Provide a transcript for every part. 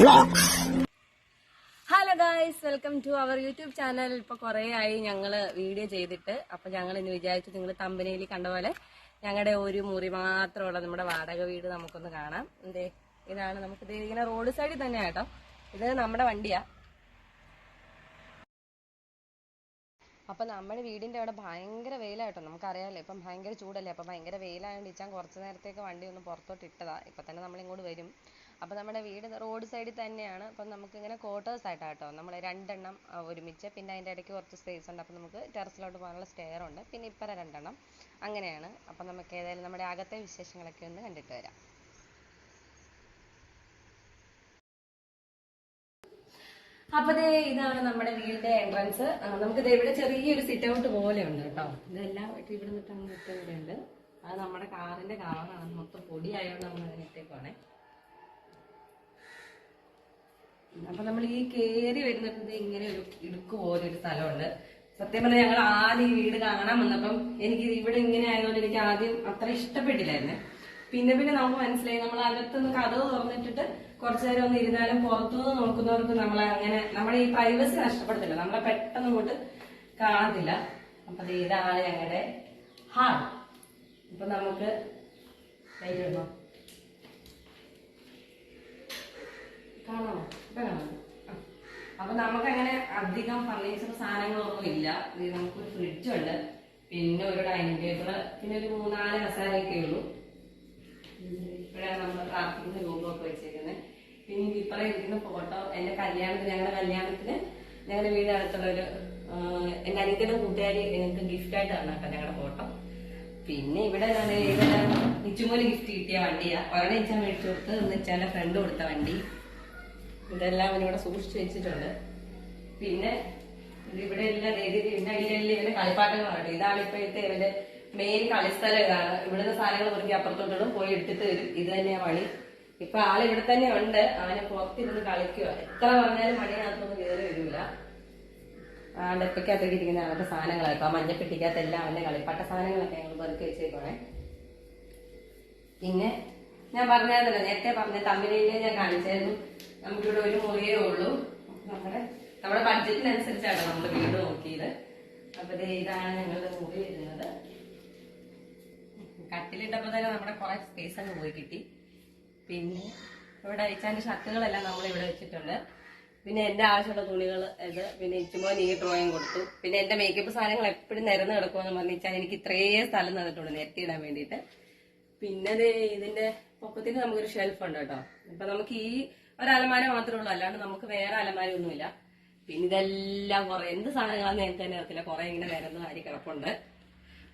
vlogs. Hello guys welcome to our YouTube channel ഇപ്പൊ കുറെ ആയി ഞങ്ങൾ വീഡിയോ ചെയ്തിട്ട്. അപ്പൊ ഞങ്ങൾ ഇന്ന് വിചാരിച്ചു നിങ്ങൾ തമ്പനയിൽ കണ്ട പോലെ ഞങ്ങളുടെ ഒരു മുറി മാത്രമുള്ള നമ്മുടെ വാടക വീട് നമുക്കൊന്ന് കാണാം. എന്തേ? ഇതാണ് നമുക്ക് ഇങ്ങനെ റോഡ് സൈഡിൽ തന്നെ കേട്ടോ. ഇത് നമ്മുടെ വണ്ടിയാ. അപ്പൊ നമ്മുടെ വീടിന്റെ അവിടെ ഭയങ്കര വെയിലായിട്ടോ നമുക്കറിയാലോ ഇപ്പം ഭയങ്കര ചൂടല്ലേ? അപ്പൊ ഭയങ്കര വെയിലായതുകൊണ്ട് ഇച്ചാൻ കുറച്ച് നേരത്തേക്ക് വണ്ടി ഒന്ന് പുറത്തോട്ട് ഇട്ടതാ. ഇപ്പൊ തന്നെ നമ്മളിങ്ങോട്ട് വരും. അപ്പൊ നമ്മുടെ വീട് റോഡ് സൈഡിൽ തന്നെയാണ്. അപ്പം നമുക്ക് ഇങ്ങനെ ക്വാർട്ടേഴ്സ് ആയിട്ടാണ് കേട്ടോ നമ്മൾ രണ്ടെണ്ണം ഒരുമിച്ച്. പിന്നെ അതിന്റെ ഇടയ്ക്ക് കുറച്ച് സ്പേസ് ഉണ്ട്. അപ്പോൾ നമുക്ക് ടെറസിലോട്ട് പോകാനുള്ള സ്റ്റെയർ ഉണ്ട്. പിന്നെ ഇപ്പറ രണ്ടെണ്ണം. അങ്ങനെയാണ്. അപ്പം നമുക്ക് ഏതായാലും നമ്മുടെ അകത്തെ വിശേഷങ്ങളൊക്കെ ഒന്ന് കണ്ടിട്ട് വരാം. അപ്പൊ ഇതാണ് നമ്മുടെ വീടിന്റെ എൻട്രൻസ് നമുക്ക് ഇവിടെ ചെറിയൊരു സിറ്റ് ഔട്ട് പോലെ ഉണ്ട് കേട്ടോ. ഇതെല്ലാം ഇവിടെ നിന്നിട്ട് അങ്ങ് ഇവിടെ ഉണ്ട്. അത് നമ്മുടെ കാറിന്റെ കാറാണ്. മൊത്തം പൊടിയായോണ്ട് നമ്മൾ അതിന് ഇട്ടേക്കുവാണേ അപ്പൊ നമ്മൾ ഈ കേറി വരുന്നിട്ട് ദേ ഇങ്ങനെ ഒരു ഇടുക്ക് പോലെ ഒരു സ്ഥലമുണ്ട്. സത്യം പറഞ്ഞാൽ ഞങ്ങൾ ആദ്യം ഈ വീട് കാണാൻ വന്നപ്പം എനിക്ക് ഇവിടെ ഇങ്ങനെ ആയതുകൊണ്ട് എനിക്ക് ആദ്യം അത്ര ഇഷ്ടപ്പെട്ടില്ലായിരുന്നു. പിന്നെ പിന്നെ നമുക്ക് മനസ്സിലായി നമ്മൾ അകത്തുനിന്ന് കഥവ് തുറന്നിട്ടിട്ട് കുറച്ചു നേരം ഒന്ന് ഇരുന്നാലും പുറത്തുനിന്ന് നോക്കുന്നവർക്ക് നമ്മളെ അങ്ങനെ നമ്മളെ ഈ പ്രൈവസി നഷ്ടപ്പെടുത്തില്ല. നമ്മളെ പെട്ടെന്ന് ഇങ്ങോട്ട് കാണത്തില്ല. അപ്പൊ ഇതാണ് ഞങ്ങളുടെ ഹാൾ. ഇപ്പൊ നമുക്ക് ഇടണോ കാണാമോ? അപ്പൊ നമുക്ക് അങ്ങനെ അധികം ഫർണിച്ചർ സാധനങ്ങളൊന്നും ഇല്ല. നമുക്ക് നമുക്കൊരു ഫ്രിഡ്ജ് ഉണ്ട്. പിന്നെ ഒരു ഡൈനിങ് ടേബിൾ പിന്നെ ഒരു മൂന്നാൽ കസാരയൊക്കെ ഉള്ളൂ. ഇപ്പോഴാണ് നമ്മൾ പ്രാർത്ഥിക്കുന്ന രൂപമൊക്കെ വെച്ചേക്കുന്നത് പിന്നെ ഇപ്പറേ ഇരിക്കുന്ന ഫോട്ടോ എന്റെ കല്യാണത്തിന് ഞങ്ങളുടെ കല്യാണത്തിന് ഞങ്ങളുടെ വീട് അടുത്തുള്ള ഒരു എന്റെ അനിയത്തിന്റെ കൂട്ടുകാരി ഞങ്ങൾക്ക് ഗിഫ്റ്റ് ആയിട്ട് തന്ന ഞങ്ങളുടെ ഫോട്ടോ പിന്നെ ഇവിടെ ഇവിടെ നിച്ചുമോന് ഗിഫ്റ്റ് കിട്ടിയ വണ്ടിയാ. ഒരെണ്ണം ഇച്ചാൻ മേടിച്ചു കൊടുത്ത് വെച്ചാൽ ഫ്രണ്ട് കൊടുത്ത വണ്ടി. ഇതെല്ലാം ഇവിടെ സൂക്ഷിച്ചു വെച്ചിട്ടുണ്ട്. പിന്നെ ഇവിടെ എല്ലാം ഇതിന്റെ അടിയിലെല്ലാം ഇവന്റെ കളിപ്പാട്ടങ്ങളാണ് ഇതാണ് ഇപ്പോഴത്തെ ഇവന്റെ മെയിൻ കളിസ്ഥലം ഇതാണ്. ഇവിടുന്ന് സാധനങ്ങൾ പെറുക്കി അപ്പുറത്തോട്ടും പോയി എടുത്തിട്ട് വരും. ഇത് തന്നെയാ പണി. ഇപ്പൊ ആളിവിടെ ഇവിടെ തന്നെ ഉണ്ട്. അവനെ പുറത്തിരുന്ന് കളിക്കുക. എത്ര പറഞ്ഞാലും മണിനകത്തൊന്നും കയറി വരില്ല ആ ഡെപ്പയ്ക്കകത്തേക്ക് ഇരിക്കുന്ന അവരുടെ സാധനങ്ങളൊക്കെ ആ മഞ്ഞപ്പെട്ടിക്കകത്ത് എല്ലാം അവന്റെ കളിപ്പാട്ട സാധനങ്ങളൊക്കെ ഞങ്ങൾ പെറുക്കി വെച്ചേക്കണേ പിന്നെ ഞാൻ പറഞ്ഞായിരുന്നല്ലോ നേരത്തെ പറഞ്ഞ തമിഴിനെ ഞാൻ കാണിച്ചായിരുന്നു. നമുക്കിവിടെ ഒരു മുറിയേ ഉള്ളൂ. നമ്മുടെ നമ്മുടെ ബഡ്ജറ്റിനനുസരിച്ചാണ് നമ്മൾ വീട് നോക്കിയത്. അപ്പൊ ഇതാണ് ഞങ്ങളുടെ മുറി വരുന്നത്. കട്ടിലിട്ടപ്പോ തന്നെ നമ്മുടെ കുറെ സ്പേസ് അങ്ങ് പോയി കിട്ടി. പിന്നെ ഇവിടെ അയച്ചാന്റെ ഷർട്ടുകളെല്ലാം നമ്മൾ ഇവിടെ വെച്ചിട്ടുണ്ട്. പിന്നെ എന്റെ ആവശ്യമുള്ള തുണികൾ ഇത്. പിന്നെ ഇച്ചുമോൻ ഈ ഡ്രോയിങ് കൊടുത്തു. പിന്നെ എന്റെ മേക്കപ്പ് സാധനങ്ങൾ എപ്പോഴും നിരന്ന് കിടക്കുമെന്ന് പറഞ്ഞാൽ എനിക്ക് ഇത്രയേ സ്ഥലം തന്നിട്ടുണ്ട് നെറ്റിയിടാൻ വേണ്ടിയിട്ട്. പിന്നെ ഇതിന്റെ പൊക്കത്തിന് നമുക്കൊരു ഷെൽഫ് ഉണ്ട് കേട്ടോ. അപ്പൊ നമുക്ക് ഈ ഒരു അലമാര മാത്രമേ ഉള്ളൂ. അല്ലാണ്ട് നമുക്ക് വേറെ അലമാര ഒന്നുമില്ല പിന്നെ ഇതെല്ലാം കുറെ എന്ത് സാധനങ്ങളാണെന്ന് എനിക്ക് തന്നെ അറിയത്തില്ല കുറെ ഇങ്ങനെ നിരന്ന് വാരി കിടപ്പുണ്ട്.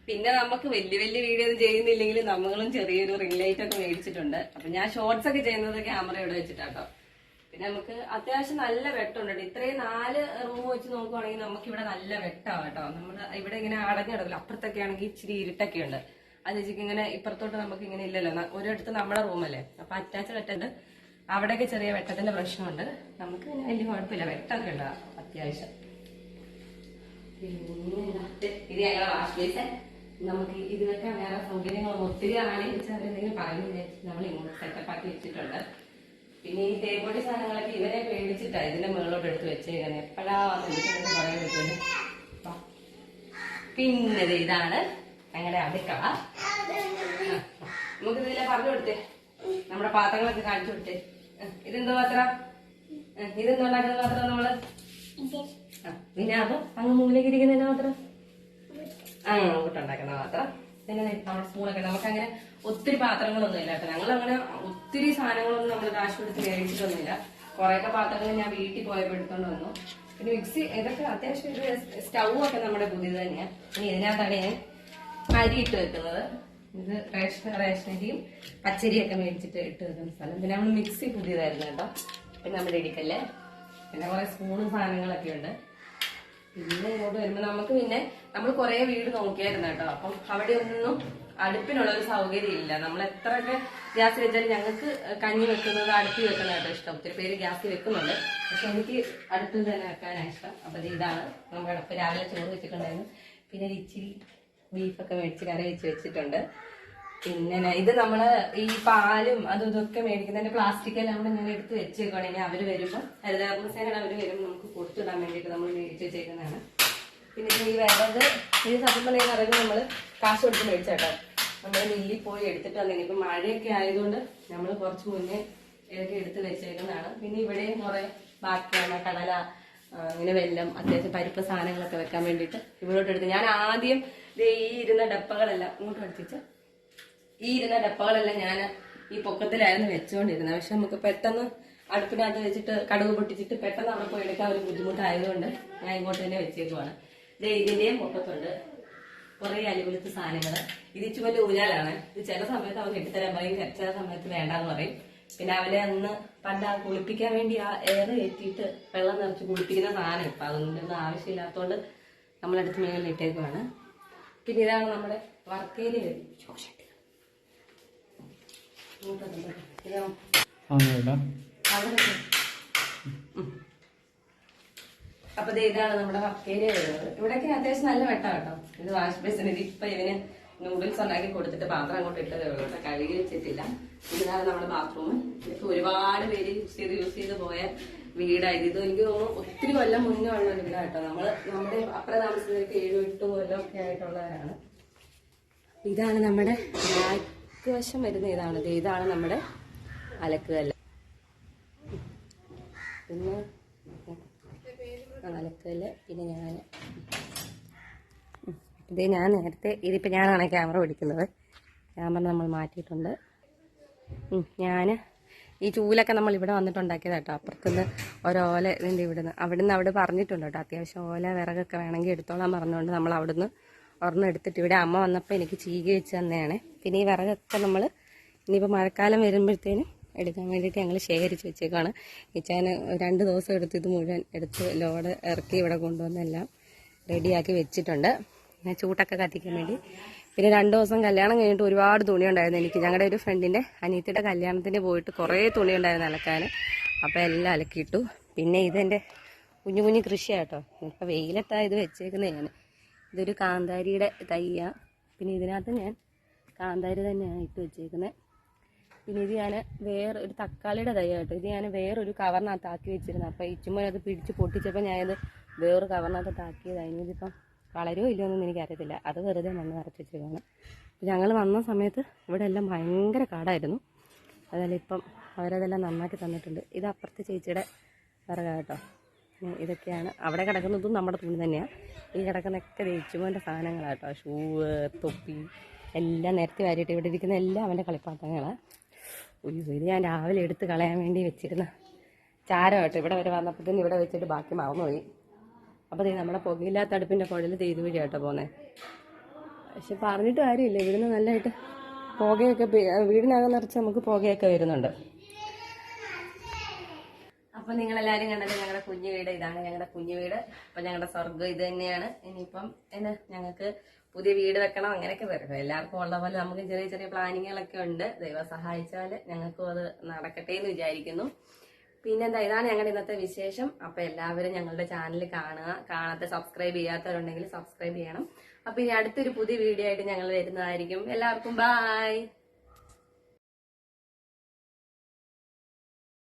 പിന്നെ നമുക്ക് വലിയ വലിയ വീഡിയോ ഒന്നും ചെയ്യുന്നില്ലെങ്കിൽ നമ്മളും ചെറിയൊരു റിംഗ് ലൈറ്റ് ഒക്കെ മേടിച്ചിട്ടുണ്ട്. അപ്പൊ ഞാൻ ഷോർട്സ് ഒക്കെ ചെയ്യുന്നത് ക്യാമറ ഇവിടെ വെച്ചിട്ടാട്ടോ. പിന്നെ നമുക്ക് അത്യാവശ്യം നല്ല വെട്ടമുണ്ട്. ഇത്രയും നാല് റൂം വെച്ച് നോക്കുവാണെങ്കിൽ നമുക്ക് ഇവിടെ നല്ല വെട്ടമാണ് കേട്ടോ നമ്മൾ ഇവിടെ ഇങ്ങനെ അടഞ്ഞിടക്കില്ല അപ്പുറത്തൊക്കെ ആണെങ്കിൽ ഇച്ചിരി ഇരുട്ടൊക്കെ ഉണ്ട്. അത് ചേച്ചിക്ക് ഇങ്ങനെ ഇപ്പുറത്തോട്ട് നമുക്ക് ഇങ്ങനെ ഇല്ലല്ലോ. ഒരിടത്ത് നമ്മുടെ റൂമല്ലേ അപ്പൊ അറ്റാച്ച് വെട്ടുണ്ട് അവിടെയൊക്കെ ചെറിയ വെട്ടത്തിന്റെ പ്രശ്നമുണ്ട്. നമുക്ക് പിന്നെ വലിയ കുഴപ്പമില്ല. വെട്ടമൊക്കെ ഉണ്ട്. അത്യാവശ്യം. പിന്നെ ഇത് ഞങ്ങളുടെ വാഷ് ബേസൻ നമുക്ക് ഇതിനൊക്കെ വേറെ സൗകര്യങ്ങളൊന്നും ഒത്തിരി ആണെങ്കിൽ എന്തെങ്കിലും പറഞ്ഞു നമ്മൾ ഇങ്ങോട്ട് സെറ്റപ്പ് ആക്കി വെച്ചിട്ടുണ്ട്. പിന്നെ ഈ തേപ്പൊടി സാധനങ്ങളൊക്കെ ഇവരെ പേടിച്ചിട്ടാ ഇതിന്റെ മുകളിലോട്ട് എടുത്ത് വെച്ചേക്കുന്നത് എപ്പോഴാ വന്നിരിക്കുന്നത് പറയാൻ പറ്റുന്നത്. പിന്നെ ഇതാണ് ഞങ്ങളുടെ അടുക്കള. നമുക്ക് ഇതിലെ പറഞ്ഞു കൊടുത്തേ നമ്മുടെ പാത്രങ്ങളൊക്കെ കാണിച്ചു കൊടുത്തേ ഇതെന്തോ പാത്ര? ഇതെന്തോ ഉണ്ടാക്കുന്ന പാത്രം നമ്മൾ? പിന്നെ അത് അങ്ങ് മൂലയ്ക്ക് ഇരിക്കുന്ന മാത്രം ആ കൂട്ടുണ്ടാക്കുന്ന മാത്രം പിന്നെ നമ്മുടെ സ്പൂണൊക്കെ നമുക്ക് അങ്ങനെ ഒത്തിരി പാത്രങ്ങളൊന്നും ഇല്ല കേട്ടോ. ഞങ്ങൾ അങ്ങനെ ഒത്തിരി സാധനങ്ങളൊന്നും നമ്മൾ കാശ് കൊടുത്ത് മേടിച്ചിട്ടൊന്നുമില്ല. കുറെയൊക്കെ പാത്രങ്ങൾ ഞാൻ വീട്ടിൽ പോയപ്പോൾ എടുത്തോണ്ട് വന്നു. പിന്നെ മിക്സി ഇതൊക്കെ അത്യാവശ്യം ഒരു സ്റ്റൗ ഒക്കെ നമ്മുടെ പുതിയത് തന്നെയാണ് ഇനി ഇതിനകത്താണ് ഞാൻ അരി ഇട്ട് വെക്കുന്നത്. ഇത് റേഷൻ റേഷനരിയും പച്ചരിയൊക്കെ മേടിച്ചിട്ട് ഇട്ട് വെക്കുന്ന സ്ഥലം. പിന്നെ നമ്മൾ മിക്സി പുതിയതായിരുന്നു കേട്ടോ. പിന്നെ നമ്മുടെ ഇടിക്കല്ലേ? പിന്നെ കുറെ സ്പൂണും സാധനങ്ങളൊക്കെ ഉണ്ട്. പിന്നെ ഇങ്ങോട്ട് വരുമ്പോൾ നമുക്ക് പിന്നെ നമ്മൾ കുറെ വീട് നോക്കിയായിരുന്നു കേട്ടോ. അപ്പം അവിടെ ഒന്നും അടുപ്പിനുള്ള ഒരു സൗകര്യം ഇല്ല. നമ്മൾ എത്രയൊക്കെ ഗ്യാസ് വെച്ചാലും ഞങ്ങൾക്ക് കഞ്ഞി വെക്കുന്നത് അടുപ്പിൽ കേട്ടോ ഇഷ്ടം. ഒത്തിരി പേര് ഗ്യാസിൽ വെക്കുന്നുണ്ട്. പക്ഷെ എനിക്ക് അടുപ്പിൽ തന്നെ വെക്കാനാണ് ഇഷ്ടം. അപ്പൊ ഇതാണ്. നമ്മുടെ അടുപ്പ് രാവിലെ ചോറ് വെച്ചിട്ടുണ്ടായിരുന്നു. പിന്നെ ഇച്ചിരി ബീഫൊക്കെ മേടിച്ച് കറി വെച്ച് വെച്ചിട്ടുണ്ട്. പിന്നെ ഇത് നമ്മൾ ഈ പാലും അതും ഇതൊക്കെ മേടിക്കുന്നതിന്റെ പ്ലാസ്റ്റിക് എല്ലാം കൂടെ ഇങ്ങനെ എടുത്ത് വെച്ചേക്കാണ് ഇനി അവർ വരുമ്പോൾ ഹരിതകർമ്മസേനയുടെ അവർ വരുമ്പോൾ നമുക്ക് കൊടുത്തിടാൻ വേണ്ടിയിട്ട് നമ്മൾ മേടിച്ച് വെച്ചേക്കുന്നതാണ്. പിന്നെ ഈ വിറക് ഇത് സത്യം പറഞ്ഞാൽ വിറക് നമ്മൾ കാശ് കൊടുത്ത് മേടിച്ചേട്ടോ. നമ്മൾ മില്ലിൽ പോയി എടുത്തിട്ട് വന്നില്ല ഇപ്പൊ മഴയൊക്കെ ആയതുകൊണ്ട് നമ്മൾ കുറച്ച് മുന്നേ ഇതൊക്കെ എടുത്ത് വെച്ചേക്കുന്നതാണ്. പിന്നെ ഇവിടെയും കുറെ ബാക്കിയാണ് കടല ഇങ്ങനെ വെല്ലം അത്യാവശ്യം പരിപ്പ് സാധനങ്ങളൊക്കെ വെക്കാൻ വേണ്ടിയിട്ട് ഇവിടോട്ട് എടുത്ത്. ഞാൻ ആദ്യം ദേ ഈ ഇരുന്ന ഡപ്പകളെല്ലാം ഇങ്ങോട്ട് എടുത്തിച്ച് ഈ ഇരുന്ന ഡപ്പകളെല്ലാം ഞാൻ ഈ പൊക്കത്തിലായിരുന്നു വെച്ചുകൊണ്ടിരുന്നത് പക്ഷെ നമുക്ക് പെട്ടെന്ന് അടുപ്പിനകത്ത് വെച്ചിട്ട് കടുക് പൊട്ടിച്ചിട്ട് പെട്ടെന്ന് അവിടെ പോയി എടുക്കാൻ ഒരു ബുദ്ധിമുട്ടായതുകൊണ്ട് ഞാൻ ഇങ്ങോട്ട് തന്നെ വെച്ചേക്കുവാണ് ദേ ഇതിന്റെയും പൊക്കത്തുണ്ട്. കുറെ അലുവലുത്ത് സാധനങ്ങൾ ഇത് വലിയ ഊഞ്ഞാലാണ്. ഇത് ചില സമയത്ത് അവൻ കെട്ടിത്തരാൻ പറയും ചില സമയത്ത് വേണ്ടാന്ന് പറയും. പിന്നെ അവനെ അന്ന് പണ്ട് ആ കുളിപ്പിക്കാൻ വേണ്ടി ആ എയർ കയറ്റിയിട്ട് വെള്ളം നിറച്ച് കുളിപ്പിക്കുന്ന സാധനം ഇപ്പൊ. അതൊന്നും ആവശ്യമില്ലാത്തതുകൊണ്ട് നമ്മളെടുത്ത് മേളിൽ ഇട്ടേക്കുവാണ്. പിന്നെ ഇതാണ് നമ്മുടെ വർക്കേരി. അപ്പൊ ഇതാണ് നമ്മുടെ വർക്കേരിയ വരുന്നത്. ഇവിടെയൊക്കെ അത്യാവശ്യം നല്ല വെട്ടം കേട്ടോ. ഇത് വാഷ് ബേസിന് ഇത് ഇപ്പൊ ഇവന് നൂഡിൽസ് ഉണ്ടാക്കി കൊടുത്തിട്ട് പാത്രം അങ്ങോട്ട് ഇട്ടതേ ഉള്ളൂ കേട്ടോ കഴുകി വെച്ചിട്ടില്ല. ഇതാണ് നമ്മുടെ ബാത്റൂം ഇതൊക്കെ ഒരുപാട് പേര് യൂസ് ചെയ്ത് യൂസ് ചെയ്ത് പോയ വീടായിരുന്നു ഇത് എനിക്ക് തോന്നുന്നു ഒത്തിരി കൊല്ലം മുന്നേ ഉള്ള ഒരു വീടാ കേട്ടോ നമ്മൾ നമ്മുടെ അപ്പുറം താമസിച്ചതൊക്കെ ഏഴും എട്ടും കൊല്ലം ഒക്കെ ആയിട്ടുള്ളവരാണ്. ഇതാണ് നമ്മുടെ ബാക്ക് വശം വരുന്ന ഇതാണ്. ഇതാണ് നമ്മുടെ അലക്കുകല്ല് പിന്നെ അലക്കൽ പിന്നെ ഞാൻ ഇത് ഞാൻ നേരത്തെ ഇതിപ്പോൾ ഞാനാണ് ക്യാമറ പിടിക്കുന്നത്. ക്യാമറ നമ്മൾ മാറ്റിയിട്ടുണ്ട്. ഞാൻ ഈ ചൂലൊക്കെ നമ്മൾ ഇവിടെ വന്നിട്ടുണ്ടാക്കിയത് കേട്ടോ. അപ്പുറത്തുനിന്ന് ഓരോല ഇതിന്റെ ഇവിടുന്ന്. അവിടുന്ന് അവിടെ പറഞ്ഞിട്ടുണ്ട് കേട്ടോ. അത്യാവശ്യം ഓല വിറകൊക്കെ വേണമെങ്കിൽ എടുത്തോളാൻ പറഞ്ഞുകൊണ്ട് നമ്മൾ അവിടുന്ന് ഒരെണ്ണം എടുത്തിട്ട് ഇവിടെ അമ്മ വന്നപ്പോൾ എനിക്ക് ചീകി വെച്ച് തന്നെയാണ്. പിന്നെ ഈ വിറകൊക്കെ നമ്മൾ ഇനിയിപ്പോൾ മഴക്കാലം വരുമ്പോഴത്തേനും എടുക്കാൻ വേണ്ടിയിട്ട് ഞങ്ങൾ ശേഖരിച്ച് വെച്ചേക്കാണ് ഇച്ചാൻ രണ്ട് ദിവസം എടുത്ത് ഇത് മുഴുവൻ എടുത്ത് ലോഡ് ഇറക്കി ഇവിടെ കൊണ്ടുവന്നെല്ലാം റെഡിയാക്കി വെച്ചിട്ടുണ്ട്. ചൂട്ടൊക്കെ കത്തിക്കാൻ വേണ്ടി. പിന്നെ രണ്ട് ദിവസം കല്യാണം കഴിഞ്ഞിട്ട് ഒരുപാട് തുണി ഉണ്ടായിരുന്നു എനിക്ക്. ഞങ്ങളുടെ ഒരു ഫ്രണ്ടിന്റെ അനിയത്തിയുടെ കല്യാണത്തിന് പോയിട്ട് കുറേ തുണി ഉണ്ടായിരുന്നു അലക്കാൻ അപ്പോൾ എല്ലാം അലക്കിയിട്ടു. പിന്നെ ഇതെന്റെ കുഞ്ഞു കുഞ്ഞു കൃഷിയാട്ടോ. ഇപ്പോൾ വെയിലത്താ ഇത് വെച്ചേക്കുന്നത് ഞാൻ ഇതൊരു കാന്താരിയുടെ തയ്യ. പിന്നെ ഇതിനകത്ത് ഞാൻ കാന്താരി തന്നെയാണ് ഇട്ട് വെച്ചേക്കുന്നത് പിന്നെ ഇത് ഞാൻ വേറെ ഒരു തക്കാളിയുടെ തൈ കേട്ടോ ഇത് ഞാൻ വേറൊരു കവറിനകത്ത് ആക്കി വെച്ചിരുന്നു. അപ്പോൾ ഇച്ചുമ്പോൾ അത് പിടിച്ച് പൊട്ടിച്ചപ്പോൾ ഞാനത് വേറൊരു കവറിനകത്ത് ആക്കിയതായിരുന്നു ഇതിപ്പം വളരുമോ ഇല്ലയോ എന്നൊന്നും എനിക്കറിയത്തില്ല. അത് വെറുതെ മണ്ണ് നിറച്ച് ഞങ്ങൾ വന്ന സമയത്ത് ഇവിടെ എല്ലാം ഭയങ്കര കാടായിരുന്നു. അതെല്ലാം ഇപ്പം അവരതെല്ലാം നന്നാക്കി തന്നിട്ടുണ്ട്. ഇത് അപ്പുറത്തെ ചേച്ചിയുടെ വിറക കേട്ടോ. ഇതൊക്കെയാണ്. അവിടെ കിടക്കുന്നതും നമ്മുടെ തുണി തന്നെയാണ് ഈ കിടക്കുന്നൊക്കെ ദേച്ചുമോന്റെ സാധനങ്ങളാണ് കേട്ടോ. ഷൂവ് തൊപ്പി എല്ലാം നേരത്തെ വാരിയിട്ട് ഇവിടെ ഇരിക്കുന്ന എല്ലാം അവന്റെ കളിപ്പാട്ടങ്ങളാണ് ഉയ്യോ ഇത് ഞാൻ രാവിലെ എടുത്ത് കളയാൻ വേണ്ടി വെച്ചിരുന്ന ചാരം കേട്ടോ. ഇവിടെ വരെ വന്നപ്പോഴത്തേന് ഇവിടെ വെച്ചിട്ട് ബാക്കി മറന്നുപോയി. അപ്പോൾ ദേ നമ്മുടെ പുകയില്ലാത്ത അടുപ്പിന്റെ കുഴൽ ചെയ്ത് വഴി കേട്ടോ പോകുന്നത് പക്ഷെ പറഞ്ഞിട്ട് കാര്യമില്ല. ഇവിടുന്ന് നല്ലതായിട്ട് പുകയൊക്കെ വീടിനകം നിറച്ച് നമുക്ക് പുകയൊക്കെ വരുന്നുണ്ട്. അപ്പൊ നിങ്ങൾ എല്ലാരും കണ്ടത് ഞങ്ങളുടെ കുഞ്ഞു വീട്. ഇതാണ് ഞങ്ങളുടെ കുഞ്ഞു വീട്. അപ്പൊ ഞങ്ങളുടെ സ്വർഗം ഇത് തന്നെയാണ്. ഇനിയിപ്പം എന്നാ ഞങ്ങൾക്ക് പുതിയ വീട് വെക്കണം അങ്ങനെയൊക്കെ വരും. എല്ലാവർക്കും ഉള്ള പോലെ നമുക്ക് ചെറിയ ചെറിയ പ്ലാനിങ്ങുകളൊക്കെ ഉണ്ട്. ദൈവം സഹായിച്ചാൽ ഞങ്ങൾക്കും അത് നടക്കട്ടെ എന്ന് വിചാരിക്കുന്നു. പിന്നെന്താ ഇതാണ് ഞങ്ങളുടെ ഇന്നത്തെ വിശേഷം. അപ്പൊ എല്ലാവരും ഞങ്ങളുടെ ചാനൽ കാണുക. കാണാത്ത സബ്സ്ക്രൈബ് ചെയ്യാത്തവരുണ്ടെങ്കിൽ സബ്സ്ക്രൈബ് ചെയ്യണം. അപ്പൊ ഇനി അടുത്തൊരു പുതിയ വീഡിയോ ആയിട്ട് ഞങ്ങൾ വരുന്നതായിരിക്കും. എല്ലാവർക്കും ബായ്